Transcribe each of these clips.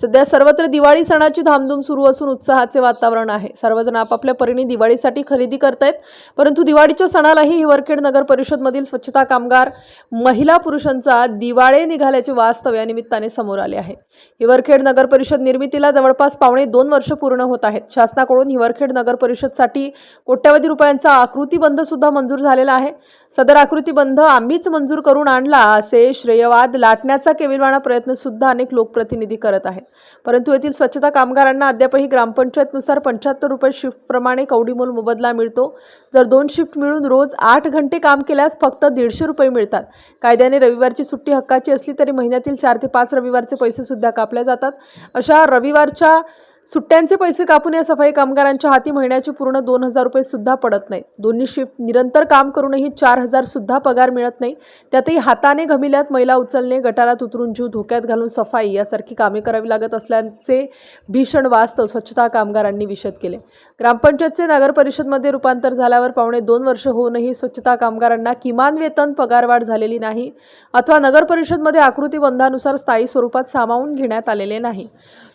सध्या सर्वत्र दिवाळी सणाची धामधूम सुरू असून उत्साहाचे वातावरण आहे. सर्वजण आपापल्या परीने दिवाळीसाठी खरेदी करतायत. परंतु दिवाळीच्या सणालाही हिवरखेड नगर परिषदमधील स्वच्छता कामगार महिला पुरुषांचा दिवाळे निघाल्याचे वास्तव या निमित्ताने समोर आले आहे. हिवरखेड नगर परिषद निर्मितीला जवळपास पावणे दोन वर्ष पूर्ण होत आहेत. शासनाकडून हिवरखेड नगर परिषदसाठी कोट्यवधी रुपयांचा आकृतीबंध सुद्धा मंजूर झालेला आहे. सदर आकृतीबंध आम्हीच मंजूर करून आणला असे श्रेयवाद लाटण्याचा केविलवाणा प्रयत्न सुद्धा अनेक लोकप्रतिनिधी करत आहेत. परंतु येथील स्वच्छता कामगारांना अद्यापही ग्रामपंचायतनुसार पंच्याहत्तर रुपये शिफ्टप्रमाणे कवडीमोल मोबदला मिळतो. जर दोन शिफ्ट मिळून रोज आठ घंटे काम केल्यास फक्त दीडशे रुपये मिळतात. कायद्याने रविवारची सुट्टी हक्काची असली तरी महिन्यातील चार ते पाच रविवारचे पैसेसुद्धा कापले जातात. अशा रविवारच्या सुट्ट्यांचे पैसे कापून या सफाई कामगारांच्या हाती महिन्याचे पूर्ण दोन हजार रुपये सुद्धा पडत नाहीत दोन्ही शिफ्ट निरंतर काम करूनही चार हजार सुद्धा पगार मिळत नाही. त्यातही हाताने घमिल्यात मैला उचलणे गटारात उतरून जीव धोक्यात घालून सफाई यासारखी कामे करावी लागत असल्याचे भीषण वास्तव स्वच्छता कामगारांनी विषद केले. ग्रामपंचायतचे नगर परिषदमध्ये रूपांतर झाल्यावर पावणे दोन वर्ष होऊनही स्वच्छता कामगारांना किमान वेतन पगारवाढ झालेली नाही अथवा नगर परिषदमध्ये आकृतीबंधानुसार स्थायी स्वरूपात सामावून घेण्यात आलेले नाही.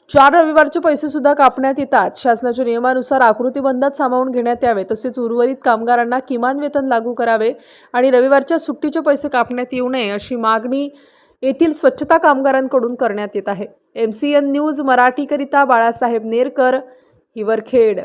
चार रविवारचे पैसे सुद्धा कापण्यात येतात. शासनाच्या नियमानुसार आकृतीबंधात सामावून घेण्यात यावे तसेच उर्वरित कामगारांना किमान वेतन लागू करावे आणि रविवारच्या सुट्टीचे पैसे कापण्यात येऊ नये अशी मागणी येथील स्वच्छता कामगारांकडून करण्यात येत आहे. एम सी एन न्यूज मराठीकरिता बाळासाहेब नेरकर हिवरखेड.